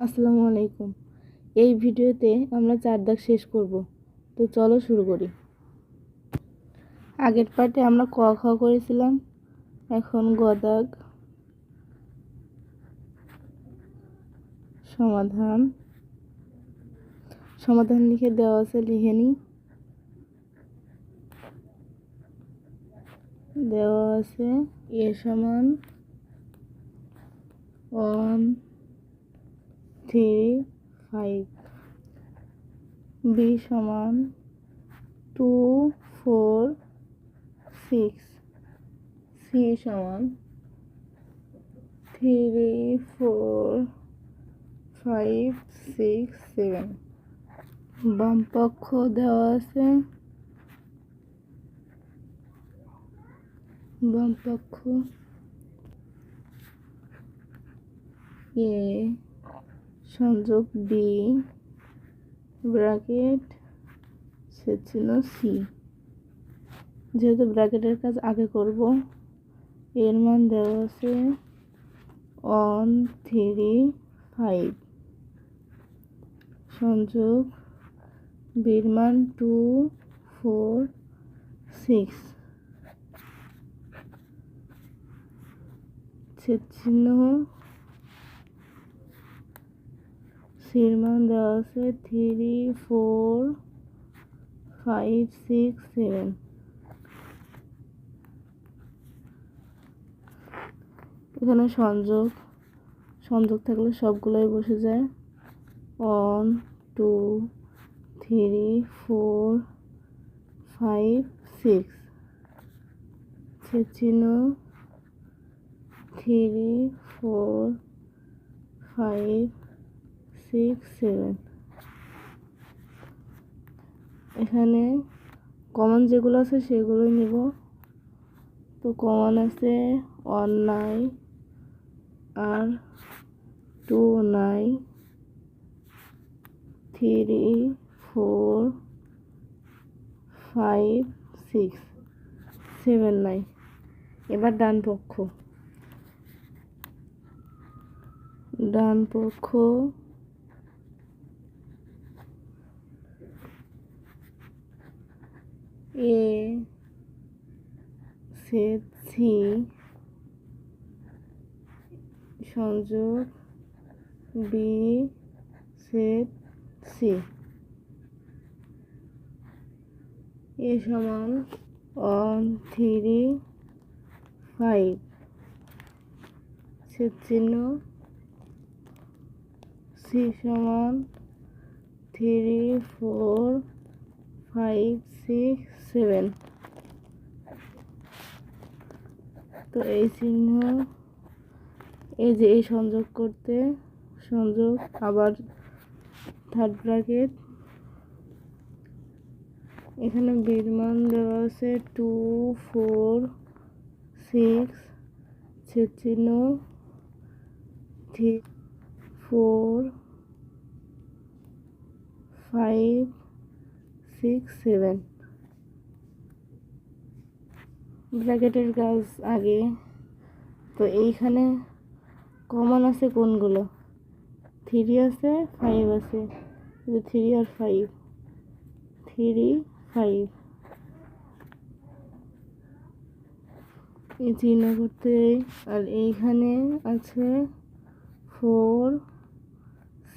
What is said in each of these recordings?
আসসালামু আলাইকুম। এই ভিডিওতে আমরা চার দাগ শেষ করব। তো চলো শুরু করি। আগের পার্টে আমরা ক, খ করেছিলাম। এখন গ দাগ। সমাধান। সমাধান লিখে দেওয়া আছে, লিখে নিই। দেওয়া আছে, এ সমান ওয়ান থ্রি ফাইভ বি সমান টু ফোর সিক্স সি সমান three four five six seven বাম পক্ষ দেওয়া আছে। বাম পক্ষ এ সংযোগ বি ব্র্যাকেট সে ছিল সি যেহেতু ব্র্যাকেটের কাজ আগে করব, এর মান দেওয়া আছে ওয়ান থ্রি ফাইভ সংযোগ বির মান টু ফোর সিক্স ছেদ চিহ্ন সির মান দেওয়া আছে three four five six seven এখানে সংযোগ সংযোগ থাকলে সবগুলোই বসে যায়। One two three four five six চিহ্ন three four five six seven এখানে কমন যেগুলো আছে সেগুলোই নিব। তো কমন আছে ওয়ান নাই আর টু নাই three four five six seven নাই এবার ডান পক্ষ। ডান পক্ষ এ সেট সি, সংযোগ, বি সেট সি। এ সমান ওয়ান, থ্রি, ফাইভ। সেট চিহ্ন, সি সমান three, four five six seven তো এই চিহ্ন, এই যে এই সংযোগ করতে, সংযোগ, আবার থার্ড ব্র্যাকেট এখানে বিরমান দেওয়া আছে টু ফোর সিক্স চিহ্ন three four five six seven ব্র্যাকেটের কাজ আগে। তো এইখানে কমন আছে কোনগুলো? থ্রি আছে ফাইভ আছে। থ্রি আর ফাইভ থ্রি ফাইভ এই চিহ্ন করতে আর এইখানে আছে four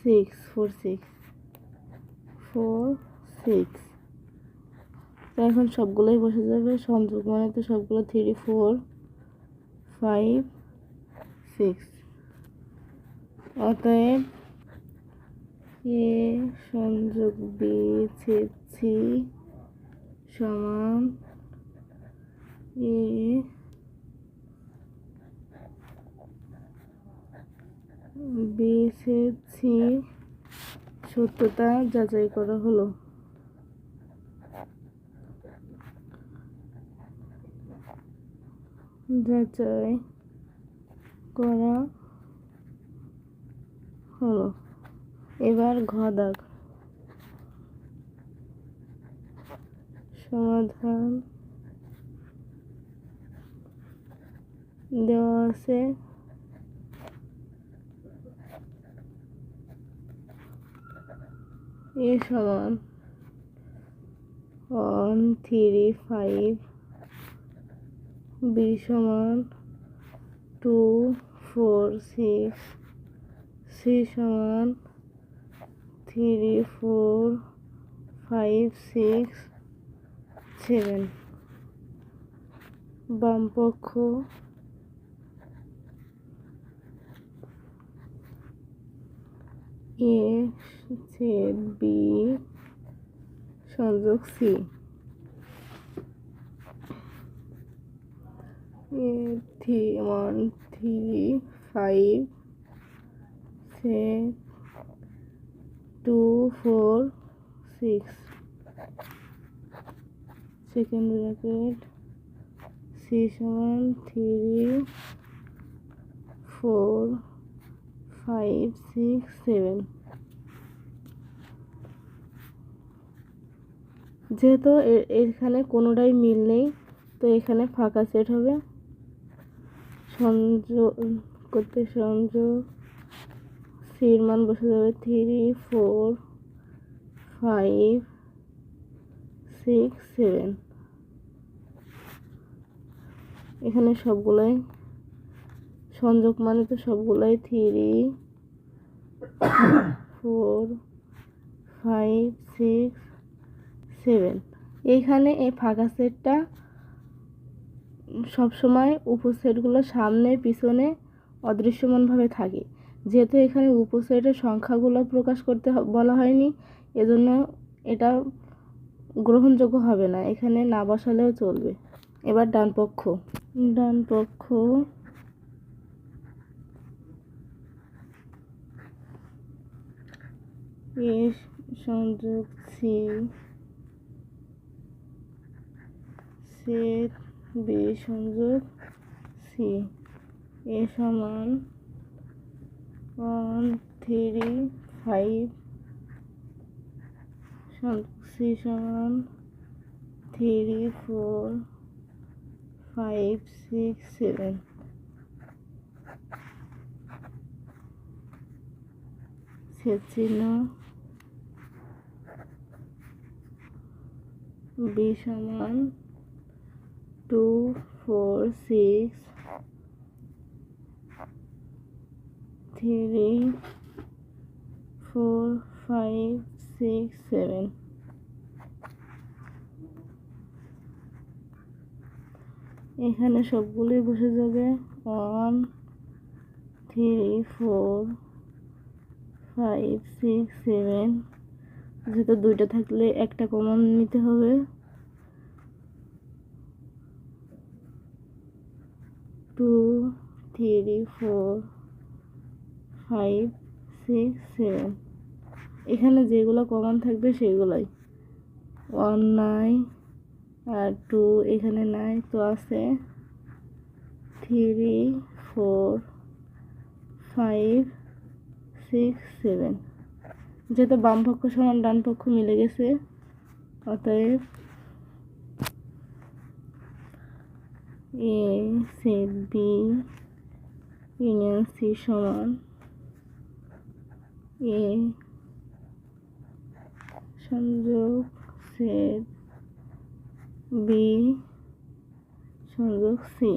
six four six four six এখন সবগুলোই বসে যাবে। সংযোগ মানে তো সবগুলো থ্রি ফোর ফাইভ সিক্স অতএব এ সংযোগ বি, সি সমান এ বি সি সত্যতা যাচাই করা হলো। যাচাই করা হলো। এবার ঘ দাগ। সমাধান দেওয়া আছে। এ সমান ওয়ান থ্রি ফাইভ বি সমান টু ফোর সিক্স সি সমান three four five six seven বামপক্ষ A ছেদ বি, সংযোগ C three one three five সে two four six second bracket C সমান three four five six seven যেহেতু এখানে কোনোটাই মিল নেই, তো এখানে ফাঁকা সেট হবে। সংযোগ করতে সংযোগ সির মান বসে যাবে three four, five, six, seven. এখানে সবগুলাই সংযোগ মানে তো সবগুলাই three, four, five, six, seven. এইখানে এই ফাঁকা সেটটা সবসময় উপসেটগুলো সামনে, পিছনে অদৃশ্যমানভাবে থাকে। যেহেতু এখানে উপসেটের সংখ্যাগুলো প্রকাশ করতে বলা হয়নি, এজন্য এটা গ্রহণযোগ্য হবে না। এখানে না বসালেও চলবে। এবার ডান পক্ষ। ডান পক্ষ। সংযোগ সি। সেট বি সংযোগ সি এ সমান ওয়ান থ্রি ফাইভ সি সমান three four five six seven চিহ্ন। বি সমান two, four, six, three, four, five, six, seven. এখানে সবগুলোই বসে যাবে। One, three, four, five, six, seven. যেহেতু দুইটা থাকলে একটা কমন নিতে হবে। Two three four five six seven এখানে যেগুলো কমন থাকবে সেগুলোই। ওয়ান নাই আর টু এখানে নাই তো আছে three four five six seven যেহেতু বাম পক্ষ সমান, ডান পক্ষ মিলে গেছে, অতএব A set B union C সমান এ সংযোগ সেট বি সংযোগ সি।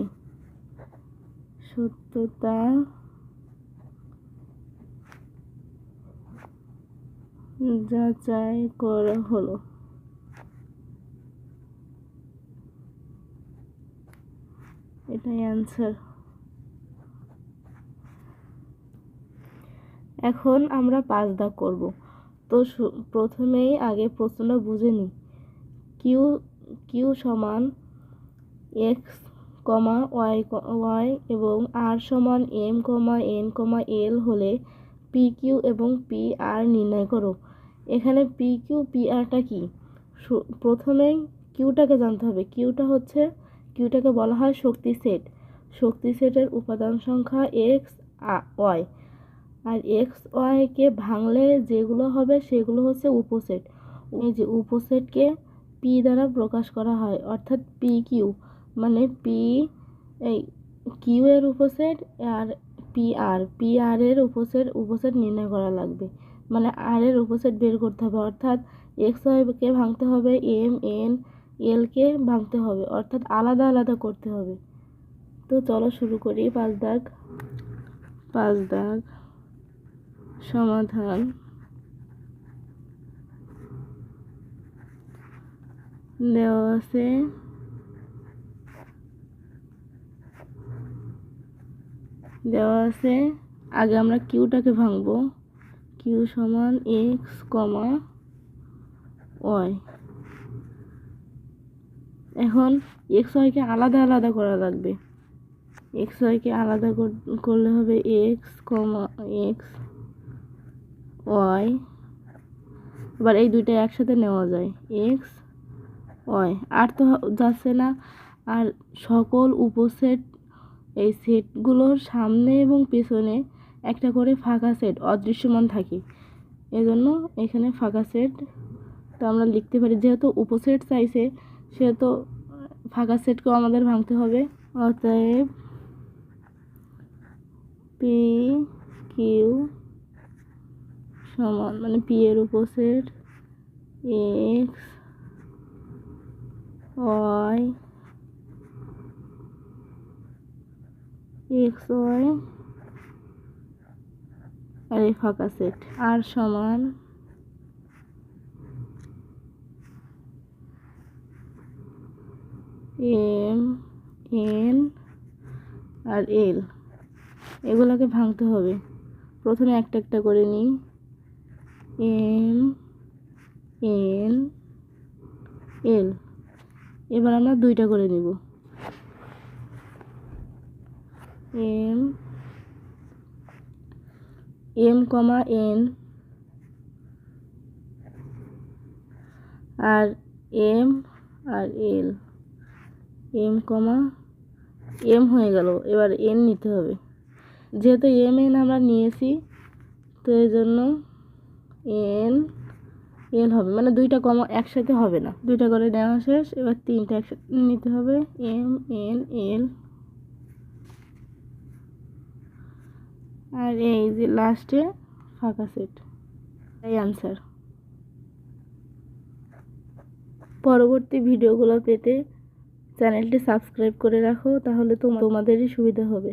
সত্যতা যাচাই করা হলো। এটাই অ্যান্সার এখন আমরা পাঁচ দাগ করব। তো প্রথমেই আগে প্রশ্নটা বুঝে নিই কিউ কিউ সমান এক্স কমা ওয়াই ওয়াই এবং আর সমান M comma N comma L হলে পি কিউ এবং পি আর নির্ণয় করো। এখানে পি কিউ পি আরটা কি? প্রথমেই কিউটাকে জানতে হবে। কিউটা হচ্ছে কিউটাকে বলা হয় শক্তি সেট। শক্তি সেটের উপাদান সংখ্যা এক্স ওয়াই আর এক্স ওয়াইকে ভাঙলে যেগুলো হবে সেগুলো হচ্ছে উপসেট। এই যে উপসেটকে পি দ্বারা প্রকাশ করা হয়, অর্থাৎ পি কিউ মানে পি এই কিউ এর উপসেট আর পি আর পি আর এর উপসেট উপসেট নির্ণয় করা লাগবে। মানে আর এর উপসেট বের করতে হবে, অর্থাৎ এক্স ওয়াইকে ভাঙতে হবে এম এন এলকে ভাঙতে হবে, অর্থাৎ আলাদা আলাদা করতে হবে। তো চলো শুরু করি, পাঁচ দাগ পাঁচ দাগ, সমাধান। দেওয়া আছে। দেওয়া আছে। আগে আমরা কিউটাকে ভাঙবো। কিউ সমান এক্স কমা ওয়াই। এখন এক্স ওয়াইকে আলাদা আলাদা করা লাগবে। এক্স ওয়াইকে আলাদা করলে হবে এক্স কমা, এক্স ওয়াই। এবার এই দুইটা একসাথে নেওয়া যায়। X Y. আর তো যাচ্ছে না। আর সকল উপসেট এই সেটগুলোর সামনে এবং পেছনে একটা করে ফাঁকা সেট, অদৃশ্যমান থাকে। এজন্য এখানে ফাঁকা সেট। তো আমরা লিখতে পারি, যেহেতু উপসেট চাইছে সেহেতু ফাঁকা সেটকেও আমাদের ভাঙতে হবে। অতএব পি কিউ সমান মানে পি এর উপসেট এক্স ওয়াই এক্স ওয়াই আর এই ফাঁকা সেট। আর সমান এম, এন আর এল। এগুলোকে ভাঙতে হবে। প্রথমে একটা একটা করে নিই। M, N, L. এবার আমরা দুইটা করে নিব। এম এম কমা এন আর এম আর এল। এম কমা এম হয়ে গেল, এবার এন নিতে হবে। যেহেতু এম এন আমরা নিয়েছি, তো এই জন্য এন এল হবে। মানে দুইটা কমা একসাথে হবে না। দুইটা করে নেওয়া শেষ, এবার তিনটা একসাথে নিতে হবে। এম এন এল আর এই যে লাস্টে ফাঁকা সেট এই আনসার পরবর্তী ভিডিওগুলো পেতে চ্যানেলটি সাবস্ক্রাইব করে রাখো তাহলে তো তোমাদেরই সুবিধা হবে।